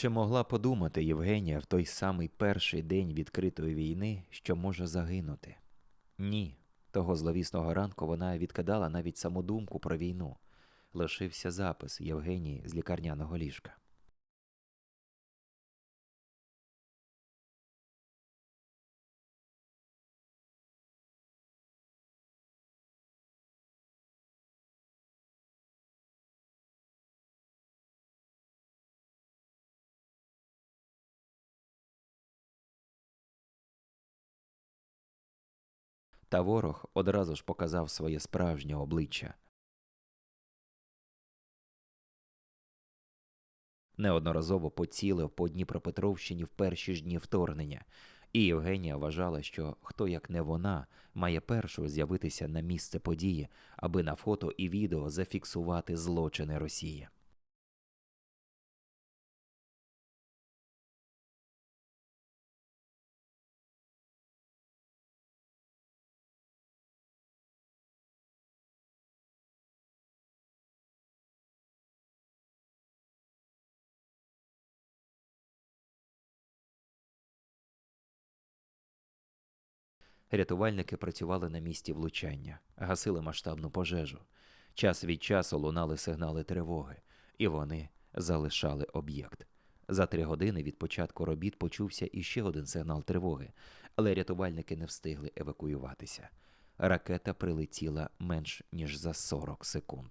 Чи могла подумати Євгенія в той самий перший день відкритої війни, що може загинути? Ні. Того зловісного ранку вона відкидала навіть саму думку про війну. Лишився запис Євгенії з лікарняного ліжка. Та ворог одразу ж показав своє справжнє обличчя. Неодноразово поцілив по Дніпропетровщині в перші ж дні вторгнення, і Євгенія вважала, що хто як не вона має першою з'явитися на місце події, аби на фото і відео зафіксувати злочини Росії. Рятувальники працювали на місці влучання, гасили масштабну пожежу. Час від часу лунали сигнали тривоги, і вони залишали об'єкт. За три години від початку робіт почувся іще один сигнал тривоги, але рятувальники не встигли евакуюватися. Ракета прилетіла менш ніж за 40 секунд.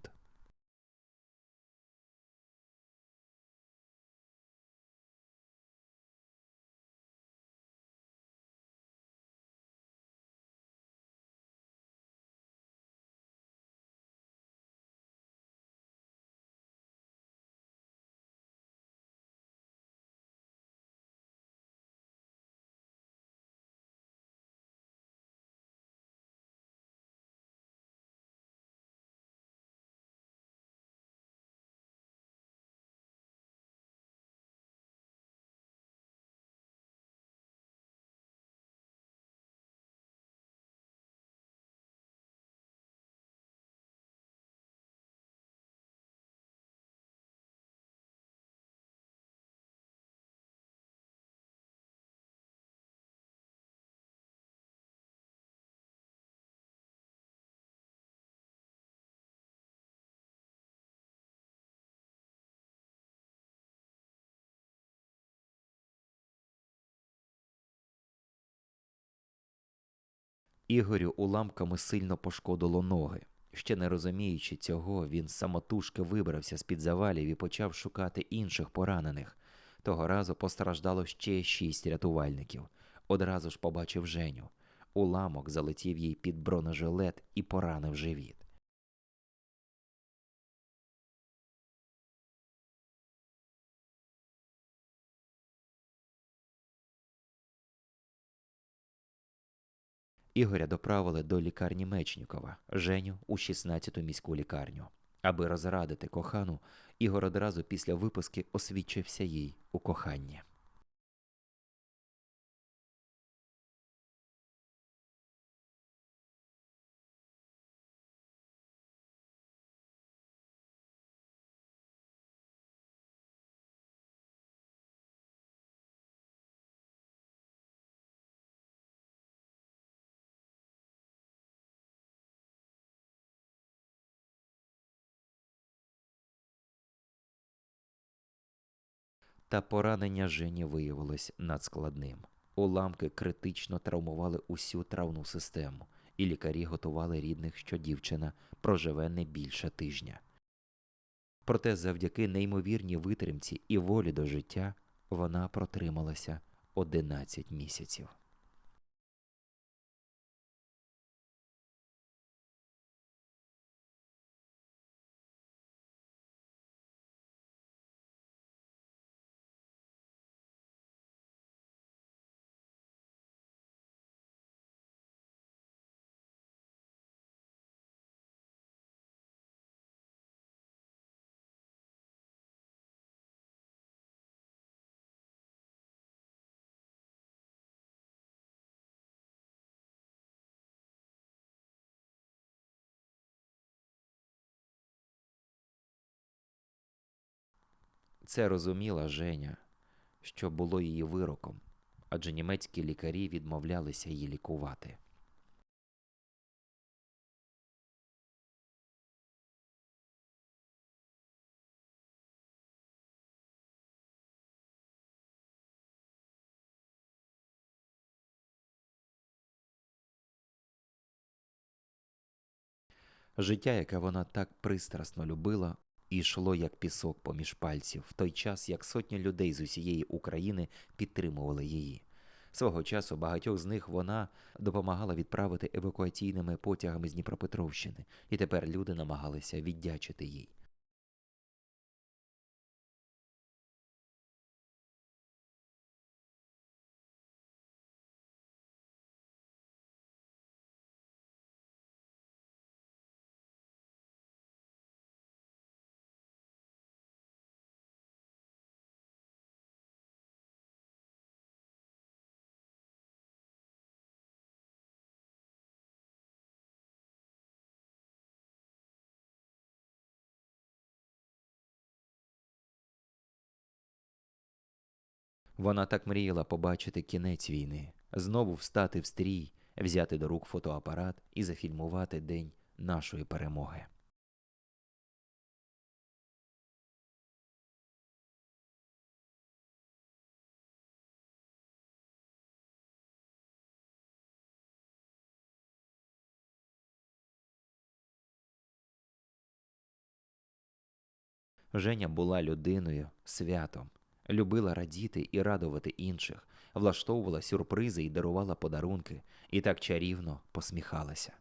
Ігорю уламками сильно пошкодило ноги. Ще не розуміючи цього, він самотужки вибрався з-під завалів і почав шукати інших поранених. Того разу постраждало ще шість рятувальників. Одразу ж побачив Женю. Уламок залетів їй під бронежилет і поранив живіт. Ігоря доправили до лікарні Мечнікова, Женю у 16-ту міську лікарню. Аби розрадити кохану, Ігор одразу після виписки освідчився їй у коханні. Та поранення Жені виявилось надскладним. Уламки критично травмували усю травну систему, і лікарі готували рідних, що дівчина проживе не більше тижня. Проте завдяки неймовірній витримці і волі до життя вона протрималася 11 місяців. Це розуміла Женя, що було її вироком, адже німецькі лікарі відмовлялися її лікувати. Життя, яке вона так пристрасно любила, йшло як пісок поміж пальців, в той час як сотні людей з усієї України підтримували її. Свого часу багатьох з них вона допомагала відправити евакуаційними потягами з Дніпропетровщини, і тепер люди намагалися віддячити їй. Вона так мріяла побачити кінець війни, знову встати в стрій, взяти до рук фотоапарат і зафільмувати день нашої перемоги. Женя була людиною, святом, любила радіти і радувати інших, влаштовувала сюрпризи і дарувала подарунки, і так чарівно посміхалася.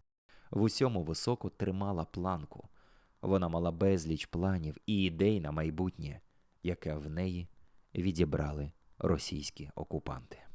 В усьому високо тримала планку. Вона мала безліч планів і ідей на майбутнє, яке в неї відібрали російські окупанти.